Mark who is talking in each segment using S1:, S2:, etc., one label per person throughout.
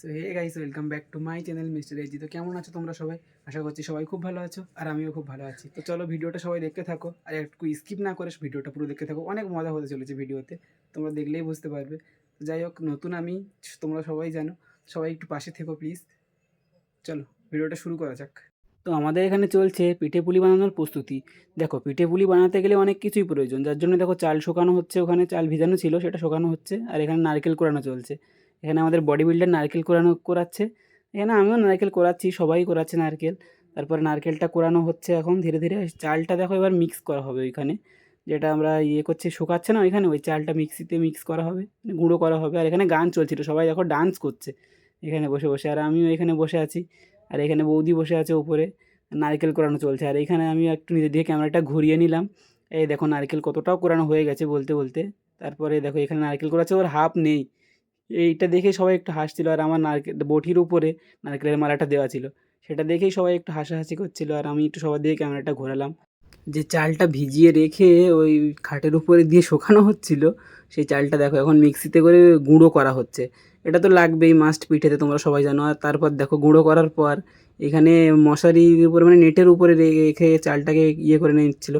S1: So hey guys welcome back to my channel mister AG তো কেমন আছো তোমরা সবাই? আশা করছি সবাই খুব ভালো আছো, আর আমিও খুব ভালো আছি। তো চলো ভিডিওটা সবাই দেখতে থাকো, আর একটু স্কিপ না করে ভিডিওটা পুরো দেখতে থাকো। অনেক মজা হতে চলেছে ভিডিওতে, তোমরা দেখলেই বুঝতে পারবে। যাই হোক, নতুন আমি, তোমরা সবাই জানো। সবাই একটু পাশে থেকো প্লিজ চলো, ভিডিওটা শুরু করা যাক। তো আমাদের এখানে চলছে পিঠে পুলি বানানোর প্রস্তুতি। দেখো, পিঠে পুলি বানাতে গেলে অনেক কিছুই প্রয়োজন। যার জন্য দেখো চাল শুকানো হচ্ছে, ওখানে চাল ভিজানো ছিল, সেটা শুকানো হচ্ছে, আর এখানে নারকেল কোরানো চলছে। এখানে আমাদের বডি বিল্ডার নারকেল কোরানো করাচ্ছে এখানে আমিও নারকেল কোরাচ্ছি সবাই করাচ্ছে নারকেল। তারপরে নারকেলটা কোরানো হচ্ছে এখন ধীরে ধীরে। চালটা দেখো এবার মিক্স করা হবে ওইখানে। যেটা আমরা ইয়ে করছি, শুকাচ্ছে না ওইখানে? ওই চালটা মিক্সিতে মিক্স করা হবে, গুঁড়ো করা হবে। আর এখানে গান চলছিল, সবাই দেখো ডান্স করছে। এখানে বসে বসে। আর আমিও এখানে বসে আছি। আর এখানে বৌদি বসে আছে ওপরে নারকেল কোরানো চলছে। আর এখানে আমি একটু নিজের দিকে ক্যামেরাটা ঘুরিয়ে নিলাম। এই দেখো নারকেল কতটাও কোরানো হয়ে গেছে বলতে বলতে। তারপরে দেখো এখানে নারকেল কোরাচ্ছে ওর হাফ নেই। এইটা দেখে সবাই একটু হাসছিল। আর আমার নারকেল, বটির উপরে নারকেলের মালাটা দেওয়া ছিল। সেটা দেখেই সবাই একটু হাসাহাসি করছিল। আর আমি একটু সবার দিকে ক্যামেরাটা ঘোরালাম। যে চালটা ভিজিয়ে রেখে ওই খাটের উপরে দিয়ে শুকানো হচ্ছিল, সেই চালটা দেখো এখন মিক্সিতে করে গুঁড়ো করা হচ্ছে। এটা তো লাগবেই মাস্ট পিঠেতে, তোমরা সবাই জানো। আর তারপর দেখো গুঁড়ো করার পর এখানে মশারির উপরে মানে নেটের উপরে রেখে চালটাকে ইয়ে করে নিচ্ছিল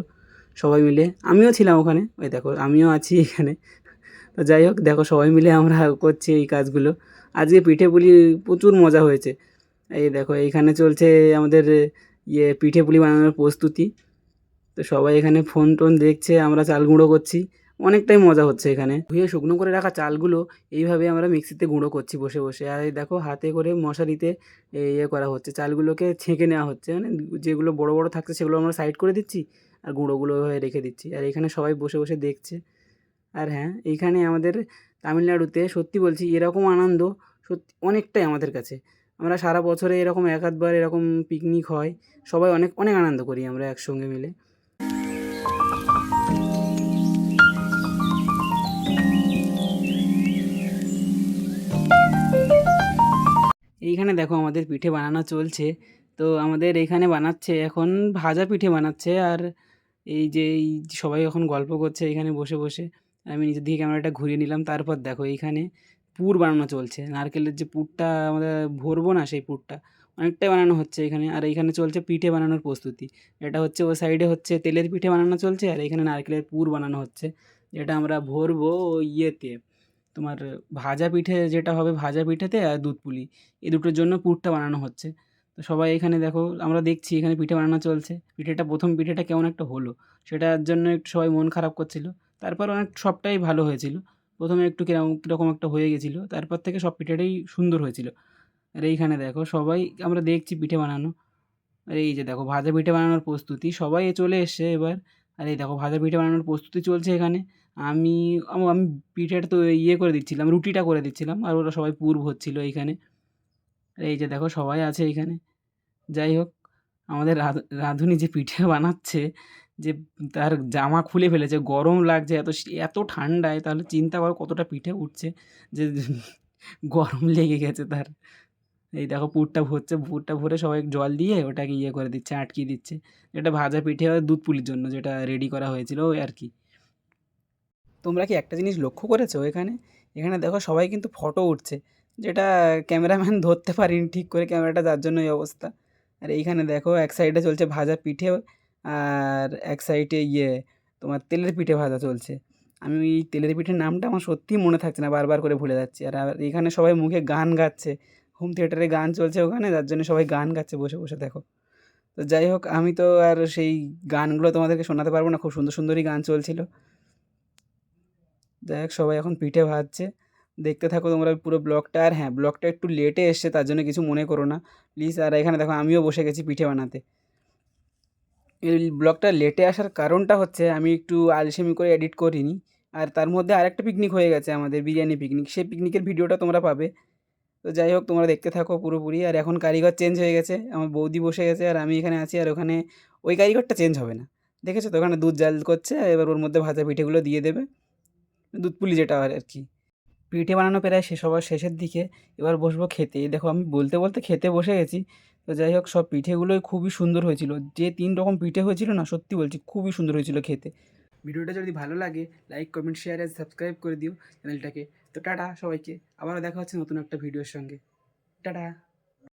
S1: সবাই মিলে। আমিও ছিলাম ওখানে। ওই দেখো, আমিও আছি এখানে। তো যাই হোক, দেখো সবাই মিলে আমরা করছি এই কাজগুলো। আজকে পিঠে পুলি প্রচুর মজা হয়েছে। এই দেখো, এইখানে চলছে আমাদের ইয়ে পিঠে পুলি বানানোর প্রস্তুতি। তো সবাই এখানে ফোন টোন দেখছে, আমরা চাল গুঁড়ো করছি। অনেকটাই মজা হচ্ছে এখানে। ধুয়ে শুকনো করে রাখা চালগুলো এইভাবে আমরা মিক্সিতে গুঁড়ো করছি বসে বসে। আর এই দেখো, হাতে করে মশারিতে ইয়ে করা হচ্ছে। চালগুলোকে ছেঁকে নেওয়া হচ্ছে। মানে যেগুলো বড় বড় থাকছে সেগুলো আমরা সাইড করে দিচ্ছি, আর গুঁড়োগুলো রেখে দিচ্ছি। আর এখানে সবাই বসে বসে দেখছে। আর হ্যাঁ এইখানে আমাদের তামিলনাড়ুতে সত্যি বলছি এরকম আনন্দ সত্যি অনেকটাই আমাদের কাছে। আমরা সারা বছরে এরকম এক আধবার এরকম পিকনিক হয়, সবাই অনেক অনেক আনন্দ করি আমরা একসঙ্গে মিলে। এইখানে দেখো আমাদের পিঠে বানানো চলছে। তো আমাদের এইখানে বানাচ্ছে, এখন ভাজা পিঠে বানাচ্ছে আর এই যে, এই সবাই এখন গল্প করছে এখানে বসে বসে। আমি নিজের দিকে ক্যামেরাটা ঘুরিয়ে নিলাম, তারপর দেখো এইখানে পুর বানানো চলছে। নারকেলের যে পুরটা আমাদের ভরবো না, সেই পুরটা অনেকটাই বানানো হচ্ছে এখানে। আর এইখানে চলছে পিঠে বানানোর প্রস্তুতি। এটা হচ্ছে ওই সাইডে হচ্ছে তেলের পিঠে বানানো চলছে, আর এখানে নারকেলের পুর বানানো হচ্ছে। যেটা আমরা ভরবো ইয়েতে, তোমার ভাজা পিঠে যেটা হবে ভাজা পিঠেতে আর দুধ পুলি। এই দুটোর জন্য পুরটা বানানো হচ্ছে। তো সবাই এখানে দেখো, আমরা দেখছি এখানে পিঠে বানানো চলছে। পিঠেটা, প্রথম পিঠেটা কেমন একটা হলো, সেটার জন্য একটু সবাই মন খারাপ করছিল। তারপর অনেক সবটাই ভালো হয়েছিল। প্রথমে একটু কীরকম কীরকম একটা হয়ে গেছিল, তারপর থেকে সব পিঠেটাই সুন্দর হয়েছিল। আর এইখানে দেখো, সবাই আমরা দেখছি পিঠে বানানো। আর এই যে দেখো, ভাজা পিঠে বানানোর প্রস্তুতি, সবাই চলে এসছে এবার। আর এই দেখো, ভাজা পিঠে বানানোর প্রস্তুতি চলছে এখানে। আমি আমি পিঠেটা তো ইয়ে করে দিচ্ছিলাম, রুটিটা করে দিচ্ছিলাম, আর ওরা সবাই পুর ভরছিল এইখানে। আর এই যে দেখো, সবাই আছে এইখানে। যাই হোক, আমাদের রাধ- রাঁধুনি যে পিঠে বানাচ্ছে যে তার জামা খুলে ফেলেছে, গরম লাগছে, এত এত ঠান্ডায়, তাহলে চিন্তা করো কতটা পিঠে উঠছে যে গরম লেগে গেছে তার। এই দেখো পুরটা ভরছে, পুরটা ভরে সবাই জল দিয়ে ওটাকে ইয়ে করে দিচ্ছে, আটকিয়ে দিচ্ছে। এটা ভাজা পিঠে দুধ পুলির জন্য, যেটা রেডি করা হয়েছিল ওই আর কি। তোমরা কি একটা জিনিস লক্ষ্য করেছ এখানে? এখানে দেখো সবাই কিন্তু ফটো উঠছে, যেটা ক্যামেরাম্যান ধরতে পারিনি ঠিক করে ক্যামেরাটা যার জন্য এই অবস্থা। আর এইখানে দেখো এক সাইডে চলছে ভাজা পিঠে আর এক সাইডে ইয়ে তোমার তেলের পিঠে ভাজা চলছে। আমি এই তেলের পিঠের নামটা আমার সত্যিই মনে থাকছে না, বারবার করে ভুলে যাচ্ছি। আর আর এখানে সবাই মুখে গান গাচ্ছে। হোম থিয়েটারে গান চলছে ওখানে, যার জন্য সবাই গান গাচ্ছে বসে বসে, দেখো। তো যাই হোক, আমি তো আর সেই গানগুলো তোমাদেরকে শোনাতে পারব না, খুব সুন্দর, সুন্দরই গান চলছিল। যাই হোক, সবাই এখন পিঠে ভাজছে। দেখতে থাকো তোমরা পুরো ব্লগটা। আর হ্যাঁ ব্লগটা একটু লেটে এসছে, তার জন্য কিছু মনে করো না। প্লিজ আর এখানে দেখো, আমিও বসে গেছি পিঠে বানাতে। এই ব্লগটা লেটে আসার কারণটা হচ্ছে আমি একটু আলসেমি করে এডিট করিনি। আর তার মধ্যে আরেকটা পিকনিক হয়ে গেছে আমাদের বিরিয়ানি পিকনিক সেই পিকনিকের ভিডিওটা তোমরা পাবে। তো যাই হোক, তোমরা দেখতে থাকো পুরোপুরি। আর এখন কারিগর চেঞ্জ হয়ে গেছে। আমার বৌদি বসে গেছে আর আমি এখানে আছি আর ওখানে ওই কারিগরটা চেঞ্জ হবে না। দেখেছ তো? ওখানে দুধ জাল করছে, এবার ওর মধ্যে ভাজা পিঠেগুলো দিয়ে দেবে। দুধ পুলি যেটা হয় আর কি। পিঠে বানানো প্রায় শেষ হওয়ার শেষের দিকে। এবার বসবো খেতে। দেখো আমি বলতে বলতে খেতে বসে গেছি। তো যাই হোক, সব পিঠেগুলোই খুবই সুন্দর হয়েছিল। যে তিন রকম পিঠে হয়েছিল না, সত্যি বলছি, খুবই সুন্দর হয়েছিল খেতে। ভিডিওটা যদি ভালো লাগে লাইক কমেন্ট শেয়ার আর সাবস্ক্রাইব করে দিও চ্যানেলটাকে। তো টাটা সবাইকে, আবারও দেখা হচ্ছে নতুন একটা ভিডিওর সঙ্গে। টাটা!